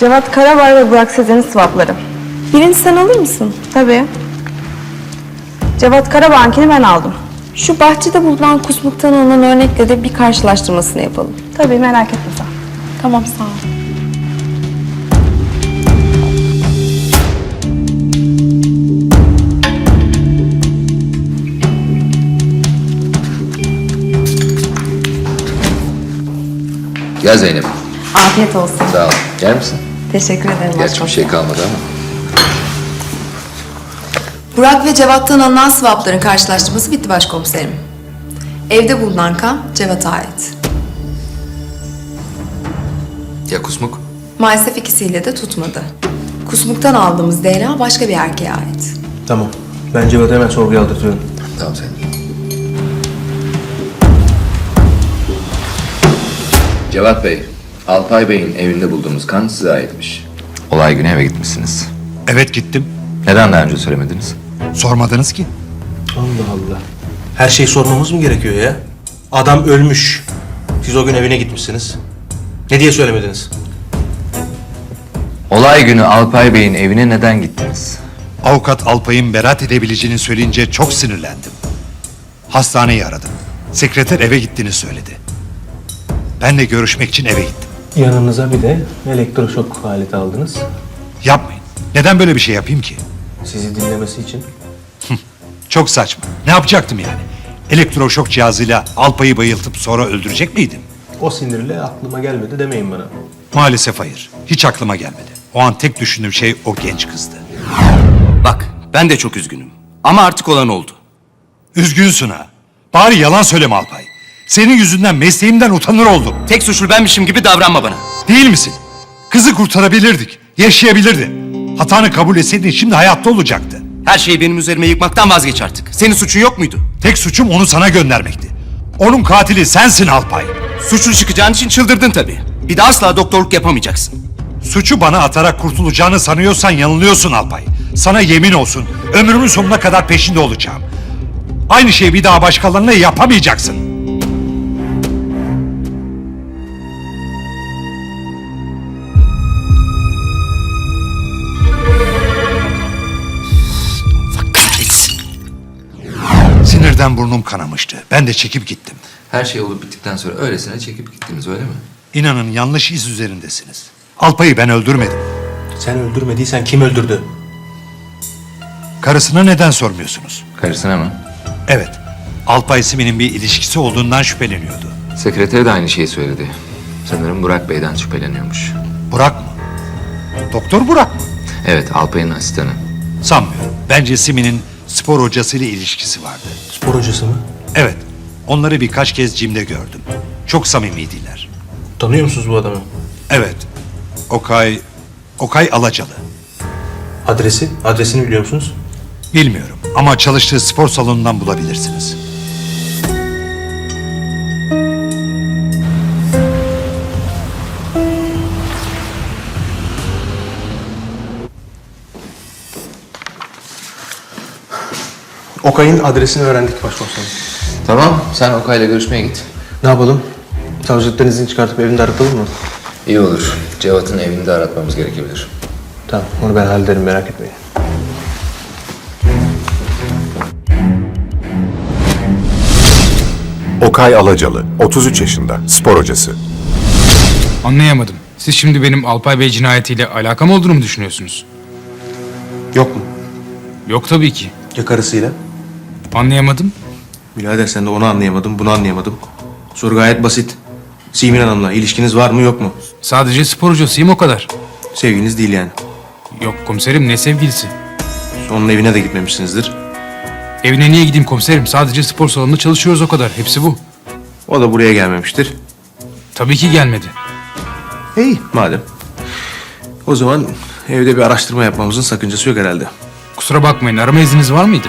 Cevat Karabay ve Burak Sezen'in swapları. Birini sen alır mısın? Tabii. Cevat Karabay'ınkini ben aldım. Şu bahçede bulunan kusmuktan alınan örnekle de bir karşılaştırmasını yapalım. Tabii merak etme sen. Tamam sağ ol. Gel Zeynep. Afiyet olsun. Sağ ol. Gel misin? Teşekkür ederim Gerçi bir başkomiserim. şey kalmadı ama. Burak ve Cevat'tan alınan swapların karşılaştırması bitti başkomiserim. Evde bulunan kan Cevat'a ait. Ya kusmuk? Maalesef ikisiyle de tutmadı. Kusmuktan aldığımız DNA başka bir erkeğe ait. Tamam. Ben Cevat'ı hemen sorguya aldırtıyorum. Tamam Zeynep. Cevat Bey, Alpay Bey'in evinde bulduğumuz kan size aitmiş. Olay günü eve gitmişsiniz. Evet gittim. Neden daha önce söylemediniz? Sormadınız ki. Allah Allah. Her şeyi sormamız mı gerekiyor ya? Adam ölmüş. Siz o gün evine gitmişsiniz. Ne diye söylemediniz? Olay günü Alpay Bey'in evine neden gittiniz? Avukat Alpay'ın beraat edebileceğini söyleyince çok sinirlendim. Hastaneyi aradım. Sekreter eve gittiğini söyledi. Ben de görüşmek için eve gittim. Yanınıza bir de elektroşok aleti aldınız. Yapmayın. Neden böyle bir şey yapayım ki? Sizi dinlemesi için. Çok saçma. Ne yapacaktım yani? Elektroşok cihazıyla Alpay'ı bayıltıp sonra öldürecek miydim? O sinirle aklıma gelmedi demeyin bana. Maalesef hayır. Hiç aklıma gelmedi. O an tek düşündüğüm şey o genç kızdı. Bak ben de çok üzgünüm. Ama artık olan oldu. Üzgünsün ha. Bari yalan söyleme Alpay. Senin yüzünden mesleğimden utanır oldum. Tek suçlu benmişim gibi davranma bana. Değil misin? Kızı kurtarabilirdik. Yaşayabilirdi. Hatanı kabul etseydin şimdi hayatta olacaktı. Her şeyi benim üzerime yıkmaktan vazgeç artık. Senin suçun yok muydu? Tek suçum onu sana göndermekti. Onun katili sensin Alpay. Suçlu çıkacağın için çıldırdın tabii. Bir de asla doktorluk yapamayacaksın. Suçu bana atarak kurtulacağını sanıyorsan yanılıyorsun Alpay. Sana yemin olsun ömrümün sonuna kadar peşinde olacağım. Aynı şeyi bir daha başkalarına yapamayacaksın. Sinirden burnum kanamıştı. Ben de çekip gittim. Her şey olup bittikten sonra öylesine çekip gittiniz öyle mi? İnanın yanlış iz üzerindesiniz. Alpay'ı ben öldürmedim. Sen öldürmediysen kim öldürdü? Karısına neden sormuyorsunuz? Karısına mı? Evet. Alpay Simi'nin bir ilişkisi olduğundan şüpheleniyordu. Sekreteri de aynı şeyi söyledi. Sanırım Burak Bey'den şüpheleniyormuş. Burak mı? Doktor Burak mı? Evet, Alpay'ın asistanı. Sanmıyorum. Bence Simi'nin spor hocasıyla ilişkisi vardı. Spor hocası mı? Evet. Onları birkaç kez cimde gördüm. Çok samimiydiler. Tanıyor musunuz bu adamı? Evet. Okay... Okay Alacalı. Adresi? Adresini biliyor musunuz? Bilmiyorum ama çalıştığı spor salonundan bulabilirsiniz. Okay'ın adresini öğrendik başkomiserim. Tamam, sen Okay'la görüşmeye git. Ne yapalım? Savcılıktan izin çıkartıp evinde aratalım mı? İyi olur. Cevat'ın evini de aratmamız gerekebilir. Tamam, onu ben hallederim merak etmeyin. Okay Alacalı, 33 yaşında, spor hocası. Anlayamadım. Siz şimdi benim Alpay Bey cinayetiyle alakam olduğunu mu düşünüyorsunuz? Yok mu? Yok tabii ki. Ya karısıyla? Anlayamadım. Birader sen de onu anlayamadın, bunu anlayamadım. Soru gayet basit. Simin Hanım'la ilişkiniz var mı yok mu? Sadece spor hocasıyım o kadar. Sevginiz değil yani. Yok komiserim ne sevgilisi. Onun evine de gitmemişsinizdir. Evine niye gideyim komiserim? Sadece spor salonunda çalışıyoruz o kadar. Hepsi bu. O da buraya gelmemiştir. Tabii ki gelmedi. İyi madem. O zaman evde bir araştırma yapmamızın sakıncası yok herhalde. Kusura bakmayın arama izniniz var mıydı?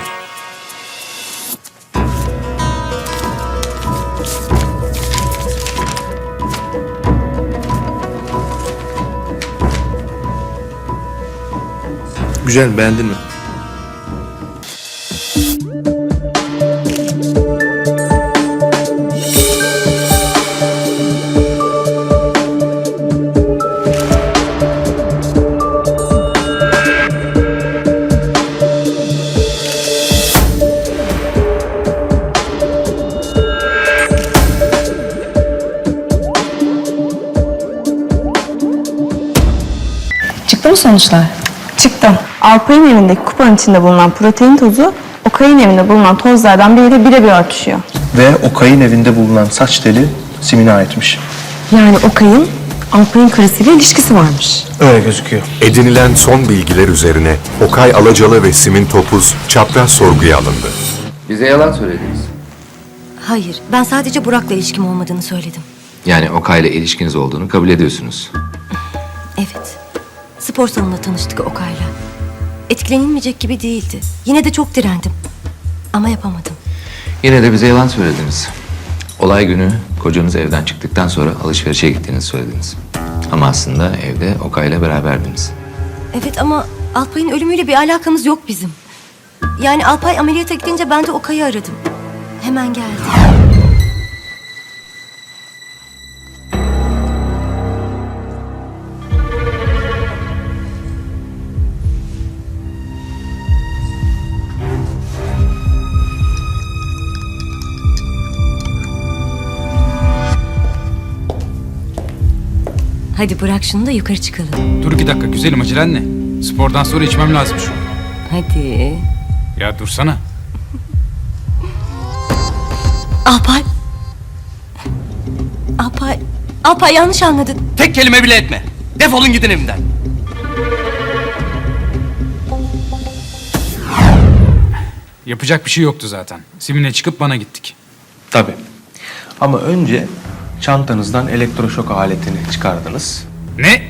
Güzel beğendin mi? Çıktı mı sonuçlar? Çıktı. Alpay'ın evindeki kupanın içinde bulunan protein tozu, Okay'ın evinde bulunan tozlardan biriyle birebir örtüşüyor. Ve Okay'ın evinde bulunan saç teli Simin'e aitmiş. Yani Okay'ın Alpay'ın karısıyla ilişkisi varmış. Öyle gözüküyor. Edinilen son bilgiler üzerine Okay Alacalı ve Simin Topuz çapraz sorguya alındı. Bize yalan söylediniz. Hayır, ben sadece Burak'la ilişkim olmadığını söyledim. Yani Okay'la ilişkiniz olduğunu kabul ediyorsunuz. Evet. Spor salonunda tanıştık Okay'la. Etkilenilmeyecek gibi değildi. Yine de çok direndim. Ama yapamadım. Yine de bize yalan söylediniz. Olay günü kocanız evden çıktıktan sonra alışverişe gittiğinizi söylediniz. Ama aslında evde Okay'la beraberdiniz. Evet ama Alpay'ın ölümüyle bir alakamız yok bizim. Yani Alpay ameliyata gidince ben de Okay'ı aradım. Hemen geldi. Hadi bırak şunu da yukarı çıkalım. Dur iki dakika güzelim acelen ne? Spordan sonra içmem lazım şu. Hadi. Ya dursana. Alpay. Alpay. Alpay yanlış anladın. Tek kelime bile etme. Defolun gidin evimden. Yapacak bir şey yoktu zaten. Simin'e çıkıp bana gittik. Tabii. Ama önce çantanızdan elektroşok aletini çıkardınız. Ne?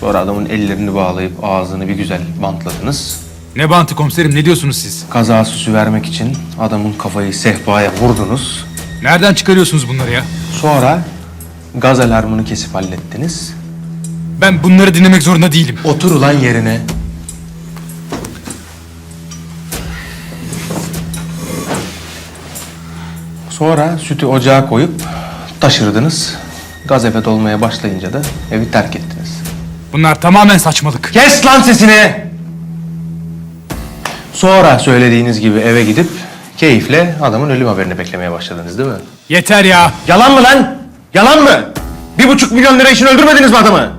Sonra adamın ellerini bağlayıp ağzını bir güzel bantladınız. Ne bantı komiserim ne diyorsunuz siz? Kaza süsü vermek için adamın kafayı sehpaya vurdunuz. Nereden çıkarıyorsunuz bunları ya? Sonra gaz alarmını kesip hallettiniz. Ben bunları dinlemek zorunda değilim. Otur ulan yerine. Sonra sütü ocağa koyup taşırdınız. Gaz eve dolmaya başlayınca da evi terk ettiniz. Bunlar tamamen saçmalık. Kes lan sesini! Sonra söylediğiniz gibi eve gidip keyifle adamın ölüm haberini beklemeye başladınız değil mi? Yeter ya. Yalan mı lan? Yalan mı? Bir buçuk milyon lira için öldürmediniz mi adamı?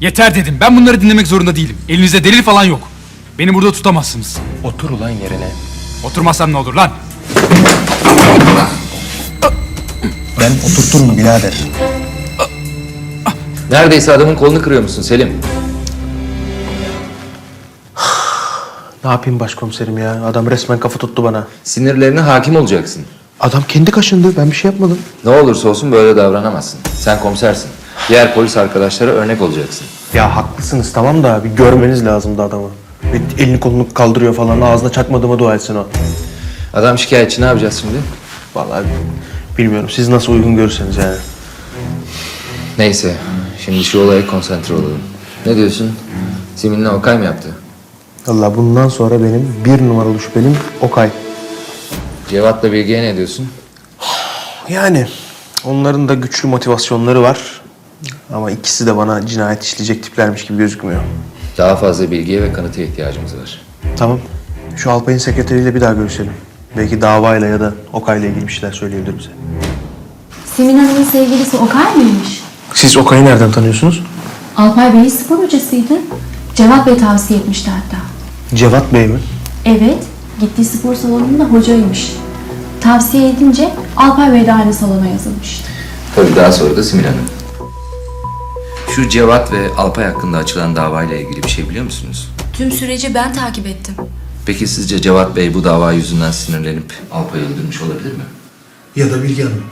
Yeter dedim. Ben bunları dinlemek zorunda değilim. Elinizde delil falan yok. Beni burada tutamazsınız. Otur ulan yerine. Oturmazsam ne olur lan? Ben oturturum birader. Neredeyse adamın kolunu kırıyor musun Selim? Ne yapayım başkomiserim ya? Adam resmen kafa tuttu bana. Sinirlerine hakim olacaksın. Adam kendi kaşındı. Ben bir şey yapmadım. Ne olursa olsun böyle davranamazsın. Sen komisersin. Diğer polis arkadaşlara örnek olacaksın. Ya haklısınız tamam da bir görmeniz lazımdı adamı. Bir elini kolunu kaldırıyor falan. Ağzına çakmadığıma dua etsin o. Adam şikayetçi ne yapacağız şimdi? Vallahi bilmiyorum. Siz nasıl uygun görürseniz yani. Neyse, şimdi şu olaya konsantre olalım. Ne diyorsun? Simin'le Okay mı yaptı? Vallahi bundan sonra benim bir numaralı şüphelim Okay. Cevat'la Bilge'ye ne diyorsun? Yani onların da güçlü motivasyonları var. Ama ikisi de bana cinayet işleyecek tiplermiş gibi gözükmüyor. Daha fazla bilgiye ve kanıta ihtiyacımız var. Tamam. Şu Alpay'ın sekreteriyle bir daha görüşelim. Belki davayla ya da Okay'la ilgili bir şeyler söyleyebilir bize. Semin Hanım'ın sevgilisi Okay mıymış? Siz Okay'ı nereden tanıyorsunuz? Alpay Bey spor hocasıydı. Cevat Bey tavsiye etmişti hatta. Cevat Bey mi? Evet, gittiği spor salonunda hocaymış. Tavsiye edince Alpay Bey de aynı salona yazılmış. Tabii daha sonra da Simin Hanım. Şu Cevat ve Alpay hakkında açılan davayla ilgili bir şey biliyor musunuz? Tüm süreci ben takip ettim. Peki sizce Cevat Bey bu dava yüzünden sinirlenip Alpay'ı öldürmüş olabilir mi? Ya da Bilge Hanım.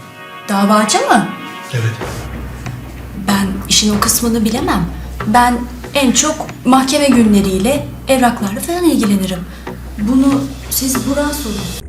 Davacı mı? Evet. Ben işin o kısmını bilemem. Ben en çok mahkeme günleriyle, evraklarla falan ilgilenirim. Bunu siz Burak'a sorun.